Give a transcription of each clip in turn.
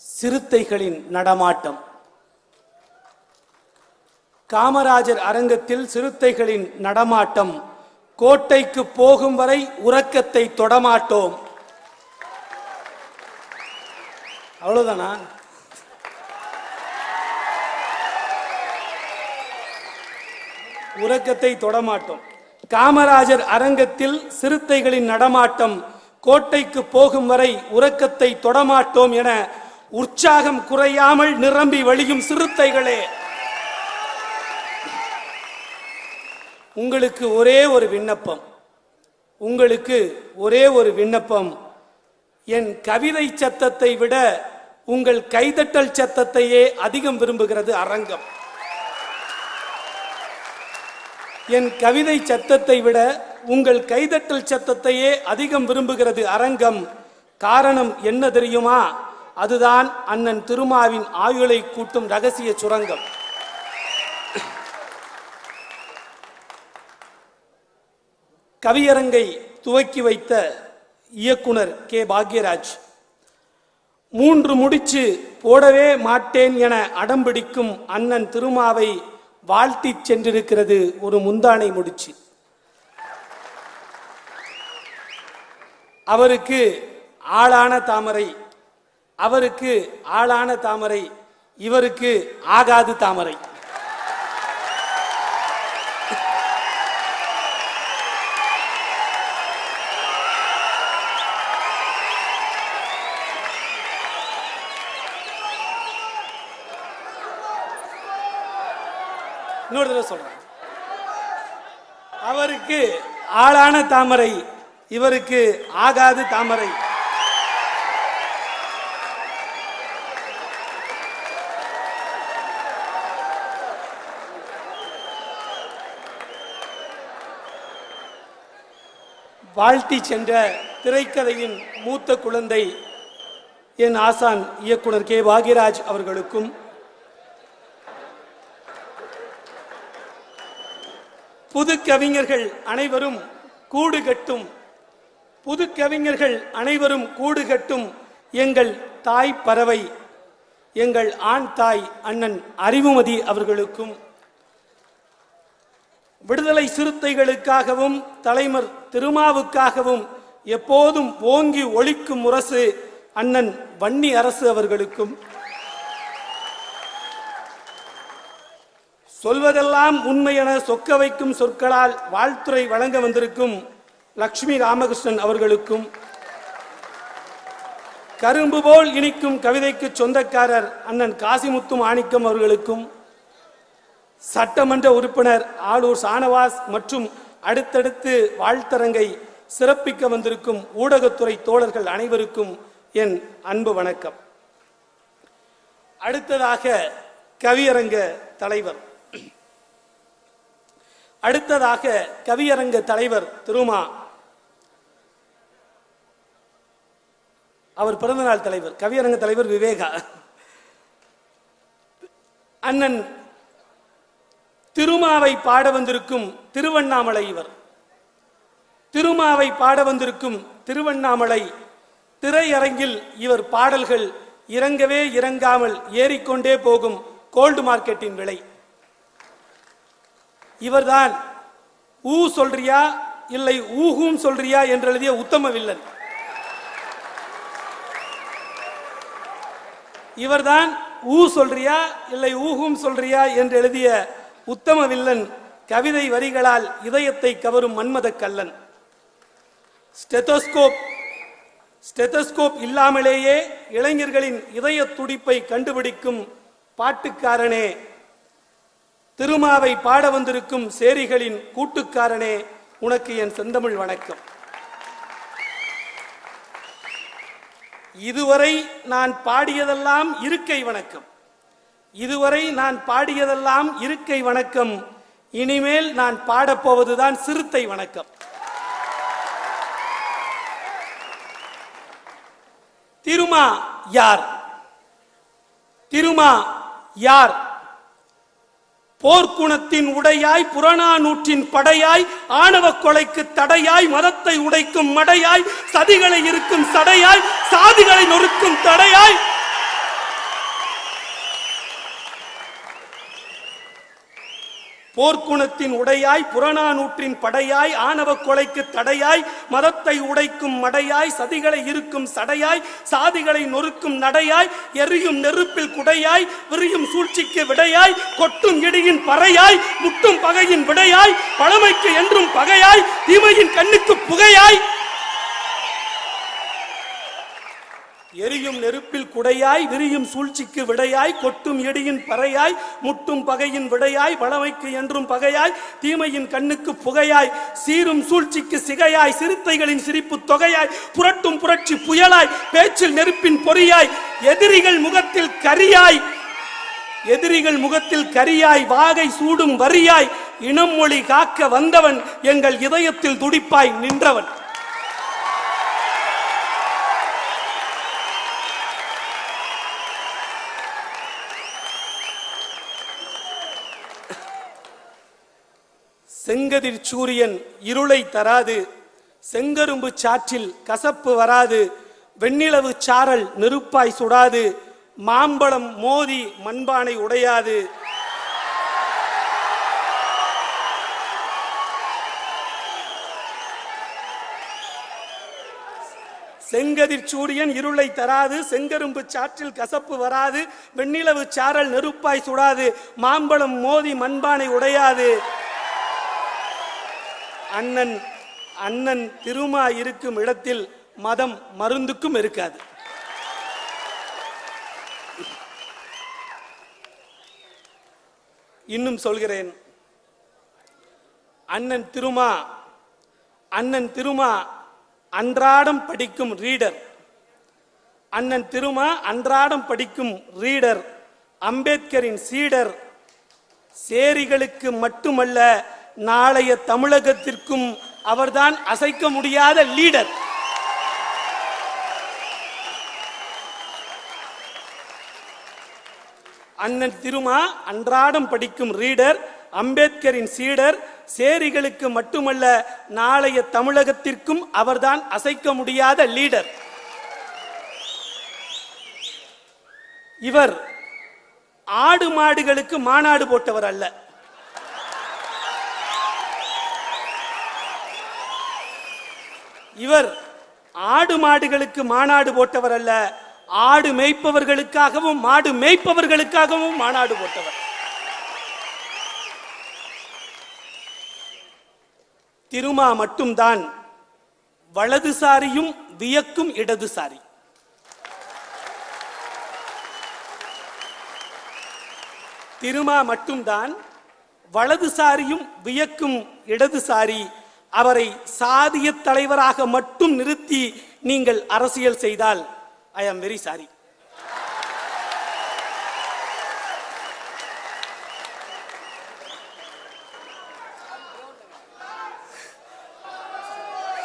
சிறுத்தைகளின் நடமாட்டம். காமராஜர் அரங்கத்தில் சிறுத்தைகளின் நடமாட்டம். கோட்டைக்கு போகும் வரை உறக்கத்தை தொடமாட்டோம். அவ்வளவுதானா? உறக்கத்தை தொடமாட்டோம். காமராஜர் அரங்கத்தில் சிறுத்தைகளின் நடமாட்டம். கோட்டைக்கு போகும் வரை உறக்கத்தை தொடமாட்டோம் என உற்சாகம் குறையாமல் நிரம்பி வழியும் சிறுத்தைகளே. உங்களுக்கு ஒரே ஒரு விண்ணப்பம். உங்களுக்கு ஒரே ஒரு விண்ணப்பம். என் கவிதை சத்தத்தை விட உங்கள் கைதட்டல் சத்தத்தையே அதிகம் விரும்புகிறது அரங்கம். என் கவிதை சத்தத்தை விட உங்கள் கைதட்டல் சத்தத்தையே அதிகம் விரும்புகிறது அரங்கம். காரணம் என்ன தெரியுமா? அதுதான் அண்ணன் திருமாவின் ஆயுளை கூட்டும் ரகசிய சுரங்கம். கவியரங்கை துவக்கி வைத்த இயக்குனர் கே. பாக்யராஜ் மூன்று முடிச்சு போடவே மாட்டேன் என அடம்பிடிக்கும் அண்ணன் திருமாவை வாழ்த்திச் சென்றிருக்கிறது ஒரு முந்தானை முடிச்சு. அவருக்கு ஆளான தாமரை அவருக்கு ஆளான தாமரை இவருக்கு ஆகாது தாமரை. இன்னொரு தடவை சொல்றேன். அவருக்கு ஆளான தாமரை இவருக்கு ஆகாது தாமரை. வாழ்த்தி சென்ற திரைக்கதையின் மூத்த குழந்தை என் ஆசான் இயக்குனர் கே. பாக்யராஜ் அவர்களுக்கும் புது கவிஞர்கள் அனைவரும் கூடு கட்டும் புது கவிஞர்கள் அனைவரும் கூடு கட்டும் எங்கள் தாய் பறவை எங்கள் ஆண் தாய் அண்ணன் அறிவுமதி அவர்களுக்கும் விடுதலை சிறுத்தைகளுக்காகவும் தலைமர் திருமாவுக்காகவும் எப்போதும் ஓங்கி ஒழிக்கும் முரசு அண்ணன் வன்னி அரசு அவர்களுக்கும். சொல்வதெல்லாம் உண்மை என சொக்க வைக்கும் சொற்களால் வாழ்த்துறை வழங்க வந்திருக்கும் லக்ஷ்மி ராமகிருஷ்ணன் அவர்களுக்கும். கரும்பு போல் இனிக்கும் கவிதைக்கு சொந்தக்காரர் அண்ணன் காசிமுத்து மாணிக்கம் அவர்களுக்கும். சட்டமன்ற உறுப்பினர் ஆளூர் சானவாஸ் மற்றும் அடுத்தடுத்து வாழ்த்தரங்கை சிறப்பிக்க வந்திருக்கும் ஊடகத்துறை தோழர்கள் அனைவருக்கும் என் அன்பு வணக்கம். அடுத்ததாக கவியரங்க தலைவர். அடுத்ததாக கவியரங்க தலைவர் திருமா. அவர் பிறந்தநாள் தலைவர் கவியரங்க தலைவர் விவேகா. அண்ணன் திருமாவை பாட வந்திருக்கும் திருவண்ணாமலை இவர். திருமாவை பாட வந்திருக்கும் திருவண்ணாமலை திரையரங்கில் இவர் பாடல்கள் இறங்கவே இறங்காமல் ஏறிக்கொண்டே போகும் கோல்டு மார்க்கெட்டின் விலை. இவர்தான் ஊ சொல்றியா இல்லை ஊகும் சொல்றியா என்று எழுதிய உத்தம வில்லன். இவர்தான் ஊ சொல்றியா இல்லை ஊகும் சொல்றியா என்று எழுதிய உத்தம வில்லன் கவிதை வரிகளால் இதயத்தை கவரும் மன்மத கல்லன் ஸ்டெத்தோஸ்கோப் ஸ்டெத்தோஸ்கோப் இல்லாமலேயே இளைஞர்களின் இதய துடிப்பை கண்டுபிடிக்கும் பாட்டுக்காரனே. திருமாவை பாட வந்திருக்கும் சேரிகளின் கூட்டுக்காரனே. உனக்கு என் செந்தமிழ் வணக்கம். இதுவரை நான் பாடியதெல்லாம் இருக்கை வணக்கம். இதுவரை நான் பாடியதெல்லாம் இருக்கை வணக்கம். இனிமேல் நான் பாடப்போவதுதான் சிறுத்தை வணக்கம். திருமா யார்? திருமா யார்? போர்க்குணத்தின் உடையாய் புறநானூற்றின் படையாய் ஆணவ கொலைக்கு தடையாய் மதத்தை உடைக்கும் மடையாய் சதிகளை இருக்கும் சடையாய் சாதிகளை நொறுக்கும் தடையாய் போர்க்குணத்தின் உடையாய் புறநானூற்றின் படையாய் ஆணவ கொலைக்கு தடையாய் மதத்தை உடைக்கும் மடையாய் சதிகளை இருக்கும் சடையாய் சாதிகளை நொறுக்கும் நடையாய் எரியும் நெருப்பில் குடையாய் விரியும் சூழ்ச்சிக்கு விடையாய் கொட்டும் இடியின் பறையாய் முட்டும் பகையின் விடையாய் பழமைக்கு என்றும் பகையாய் தீமையின் கண்ணுக்கு புகையாய். எரியும் நெருப்பில் குடையாய் விரியும் சூழ்ச்சிக்கு விடையாய் கொட்டும் எடியின் பறையாய் முட்டும் பகையின் விடையாய் வளமைக்கு என்றும் பகையாய் தீமையின் கண்ணுக்கு புகையாய் சீரும் சூழ்ச்சிக்கு சிகையாய் சிறுத்தைகளின் சிரிப்பு தொகையாய் புரட்டும் புரட்சி புயலாய் பேச்சில் நெருப்பின் பொறியாய் எதிரிகள் முகத்தில் கரியாய் எதிரிகள் முகத்தில் கரியாய் வாகை சூடும் வரியாய் இனம் மொழி காக்க வந்தவன் எங்கள் இதயத்தில் துடிப்பாய் நின்றவன். செங்கதிர் சூரியன் இருளை தராது செங்கரும்பு சாற்றில் கசப்பு வராது வெண்ணிலவு சாரல் நெருப்பாய் சுடாது மாம்பழம் மோதி மண்பானை உடையாது. செங்கதிர் சூரியன் இருளை தராது செங்கரும்பு சாற்றில் கசப்பு வராது வெண்ணிலவு சாரல் நெருப்பாய் சுடாது மாம்பழம் மோதி மண்பானை உடையாது. அண்ணன் அண்ணன் திருமா இருக்கும் இடத்தில் மதம் மருந்துக்கும் இருக்காது. இன்னும் சொல்கிறேன். அண்ணன் திருமா அண்ணன் திருமா அன்றாடம் படிக்கும் ரீடர். அண்ணன் திருமா அன்றாடம் படிக்கும் ரீடர் அம்பேத்கரின் சீடர். சேரிகளுக்கு மட்டுமல்ல நாளைய தமிழகத்திற்கும் அவர்தான் அசைக்க முடியாத லீடர். அண்ணன் திருமா அன்றாடம் படிக்கும் ரீடர் அம்பேத்கரின் சீடர் சேரிகளுக்கு மட்டுமல்ல நாளைய தமிழகத்திற்கும் அவர்தான் அசைக்க முடியாத லீடர். இவர் ஆடு மாடுகளுக்கு மாநாடு போட்டவர் அல்ல. இவர் ஆடு மாடுகளுக்கு மாநாடு போட்டவர் அல்ல ஆடு மேய்ப்பவர்களுக்காகவும் மாடு மேய்ப்பவர்களுக்காகவும் மாநாடு போட்டவர். திருமா மட்டும்தான் வலதுசாரியும் வியக்கும் இடதுசாரி. திருமா மட்டும்தான் வலதுசாரியும் வியக்கும் இடதுசாரி. அவரை சாதிய தலைவராக மட்டும் நிறுத்தி நீங்கள் அரசியல் செய்தால் ஐ ஆம் வெரி சாரி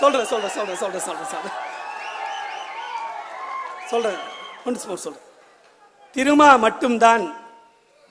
சொல்றேன் சொல்றேன் சொல்றேன் சொல்றேன் சொல்றேன் சொல்றேன். சொல்றேன் ஒன்று ஸ்போர்ட் சொல்றேன். திருமா மட்டும்தான்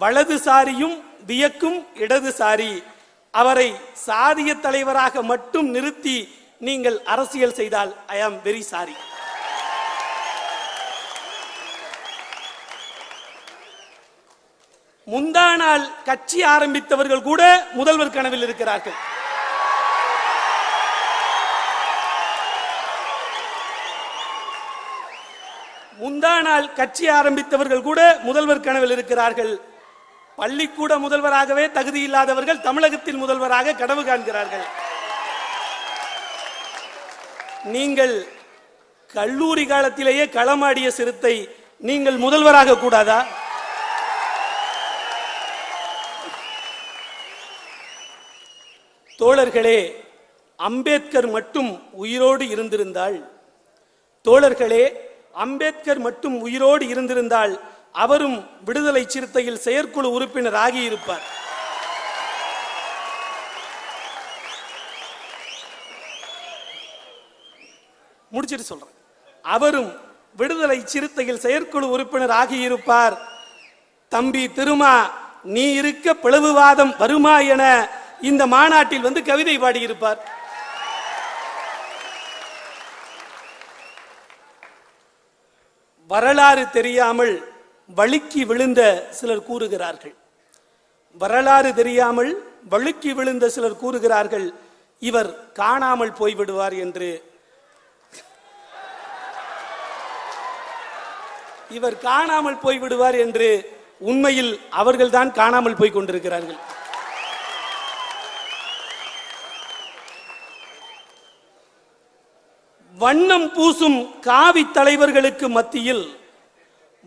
வலதுசாரியும் வியக்கும் இடதுசாரி. அவரை சாதிய தலைவராக மட்டும் நிறுத்தி நீங்கள் அரசியல் செய்தால் ஐ ஆம் வெரி சாரி முந்தா நாள் கட்சி ஆரம்பித்தவர்கள் கூட முதல்வர் கனவில் இருக்கிறார்கள். முந்தா நாள் கட்சி ஆரம்பித்தவர்கள் கூட முதல்வர் கனவில் இருக்கிறார்கள். பள்ளிக்கூட முதல்வராகவே தகுதி இல்லாதவர்கள் தமிழகத்தில் முதல்வராக கனவு காண்கிறார்கள். நீங்கள் கல்லூரி காலத்திலேயே களமாடிய சிறுத்தை நீங்கள் முதல்வராக கூடாதா? தோழர்களே அம்பேத்கர் மட்டும் உயிரோடு இருந்திருந்தால் தோழர்களே அம்பேத்கர் மட்டும் உயிரோடு இருந்திருந்தால் அவரும் விடுதலை சிறுத்தையில் செயற்குழு உறுப்பினர் ஆகியிருப்பார் முடிச்சிட்டு சொல்றேன். அவரும் விடுதலை சிறுத்தையில் செயற்குழு உறுப்பினர் ஆகியிருப்பார் தம்பி திருமா நீ இருக்க பிளவுவாதம் வருமா என இந்த மாநாட்டில் வந்து கவிதை பாடியிருப்பார். வரலாறு தெரியாமல் வழுக்கி விழுந்த சிலர் கூறுகிறார்கள். வரலாறு தெரியாமல் வழுக்கி விழுந்த சிலர் கூறுகிறார்கள் இவர் காணாமல் போய்விடுவார் என்று. இவர் காணாமல் போய்விடுவார் என்று உண்மையில் அவர்கள்தான் காணாமல் போய் கொண்டிருக்கிறார்கள். வண்ணம் பூசும் காவி தலைவர்களுக்கு மத்தியில்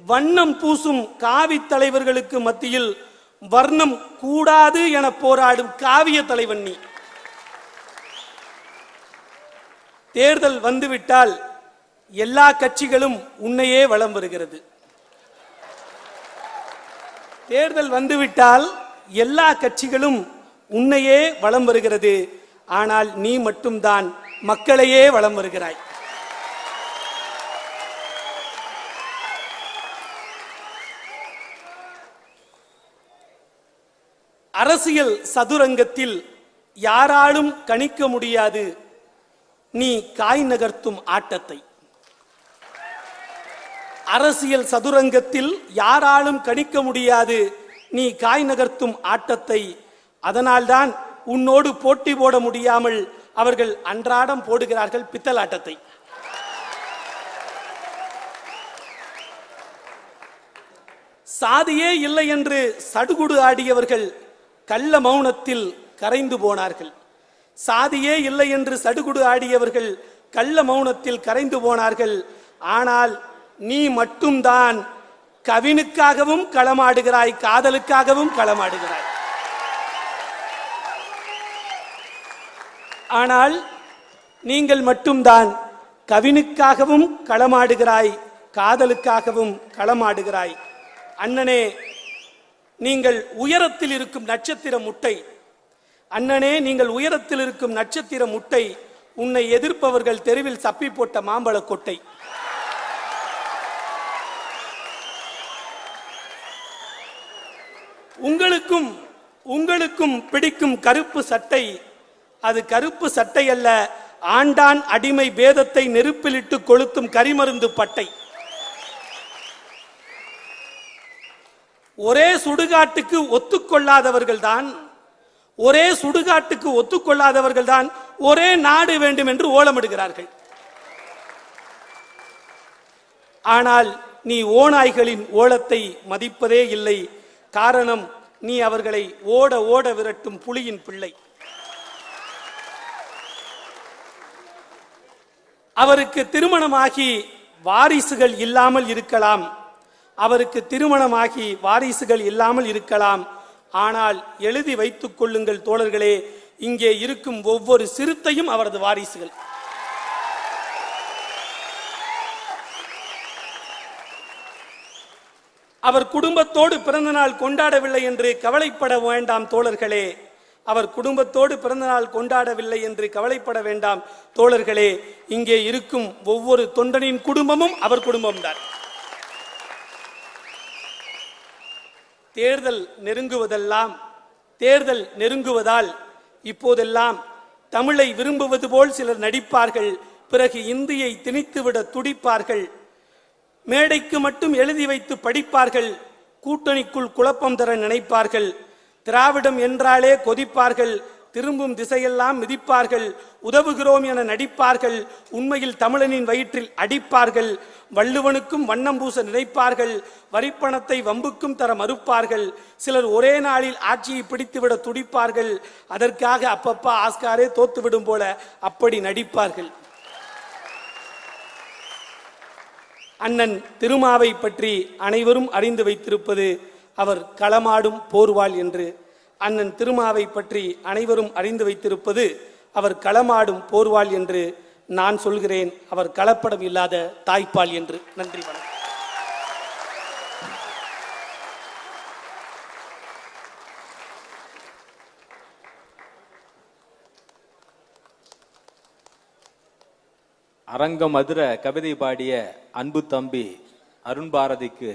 வண்ணம் பூசும் காவி தலைவர்களுக்கு மத்தியில் வர்ணம் கூடாது என போராடும் காவிய தலைவன் நீ. தேர்தல் வந்துவிட்டால் எல்லா கட்சிகளும் உன்னையே வலம் வருகிறது. தேர்தல் வந்துவிட்டால் எல்லா கட்சிகளும் உன்னையே வலம் வருகிறது. ஆனால் நீ மட்டும்தான் மக்களையே வலம் வருகிறாய். அரசியல் சதுரங்கத்தில் யாராலும் கணிக்க முடியாது. நீ காய் நகர்த்தும் ஆட்டத்தை. அரசியல் சதுரங்கத்தில் யாராலும் கணிக்க முடியாது. நீ காய் நகர்த்தும் ஆட்டத்தை. அதனால்தான் உன்னோடு போட்டி போட முடியாமல் அவர்கள் அன்றாடம் போடுகிறார்கள் பித்தலாட்டத்தை சாதியே இல்லை என்று சடுகுடு ஆடியவர்கள் கள்ள மௌனத்தில் கரைந்து போனார்கள். சாதியே இல்லை என்று சடுகுடு ஆடியவர்கள் கள்ள மௌனத்தில் கரைந்து போனார்கள். ஆனால் நீ மட்டும்தான் கவினுக்காகவும் களமாடுகிறாய் காதலுக்காகவும் களமாடுகிறாய். ஆனால் நீங்கள் மட்டும்தான் கவினுக்காகவும் களமாடுகிறாய் காதலுக்காகவும் களமாடுகிறாய். அண்ணனே நீங்கள் உயரத்தில் இருக்கும் நட்சத்திர முட்டை. அண்ணனே நீங்கள் உயரத்தில் இருக்கும் நட்சத்திர முட்டை. உன்னை எதிர்ப்பவர்கள் தெருவில் சப்பி போட்ட மாம்பழ கொட்டை. உங்களுக்கும் உங்களுக்கும் பிடிக்கும் கருப்பு சட்டை. அது கருப்பு சட்டை அல்ல ஆண்டான் அடிமை பேதத்தை நெருப்பிலிட்டு கொளுத்தும் கரிமருந்து பட்டை. ஒரே சுடுகாட்டுக்கு ஒத்துக்கொள்ளாதவர்கள் தான் ஒரே சுடுகாட்டுக்கு ஒத்துக்கொள்ளாதவர்கள் தான் ஒரே நாடு வேண்டும் என்று ஓலமிடுகிறார்கள். ஆனால் நீ ஓநாய்களின் ஓலத்தை மதிப்பதே இல்லை காரணம் நீ அவர்களை ஓட ஓட விரட்டும் புலியின் பிள்ளை. அவருக்கு திருமணமாகி வாரிசுகள் இல்லாமல் இருக்கலாம் அவருக்கு திருமணமாகி வாரிசுகள் இல்லாமல் இருக்கலாம். ஆனால் எழுதி வைத்துக் கொள்ளுங்கள் தோழர்களே இங்கே இருக்கும் ஒவ்வொரு சிறுத்தையும் அவரது வாரிசுகள். அவர் குடும்பத்தோடு பிறந்தநாள் கொண்டாடவில்லை என்று கவலைப்பட வேண்டாம் தோழர்களே. அவர் குடும்பத்தோடு பிறந்தநாள் கொண்டாடவில்லை என்று கவலைப்பட வேண்டாம் தோழர்களே. இங்கே இருக்கும் ஒவ்வொரு தொண்டனின் குடும்பமும் அவர் குடும்பம்தான். தேர்தல் நெருங்குவதெல்லாம் தேர்தல் நெருங்குவதால் இப்போதெல்லாம் தமிழை விரும்புவது போல் சிலர் நடிப்பார்கள் பிறகு இந்தியை திணித்துவிட துடிப்பார்கள் மேடைக்கு மட்டும் எழுதி வைத்து படிப்பார்கள் கூட்டணிக்குள் குழப்பம் தர நினைப்பார்கள் திராவிடம் என்றாலே கொதிப்பார்கள் திரும்பும் திசையெல்லாம் மிதிப்பார்கள் உதவுகிறோம் என நடிப்பார்கள் உண்மையில் தமிழனின் வயிற்றில் அடிப்பார்கள் வள்ளுவனுக்கும் வண்ணம் பூச நினைப்பார்கள் வரிப்பணத்தை வம்புக்கும் தர மறுப்பார்கள் சிலர் ஒரே நாளில் ஆட்சியை பிடித்துவிட துடிப்பார்கள் அதற்காக அப்பப்பா ஆஸ்காரே தோத்துவிடும் போல அப்படி நடிப்பார்கள். அண்ணன் திருமாவை பற்றி அனைவரும் அறிந்து வைத்திருப்பது அவர் களமாடும் போர்வாள் என்று அண்ணன் திருமாவை பற்றி அனைவரும் அறிந்து வைத்திருப்பது அவர் களமாடும் போர்வாள் என்று நான் சொல்கிறேன். அவர் களப்படம் இல்லாத தாய்ப்பால் என்று. நன்றி வணக்கம். அரங்கம் அதிர கவிதை பாடிய அன்பு தம்பி அருண் பாரதிக்கு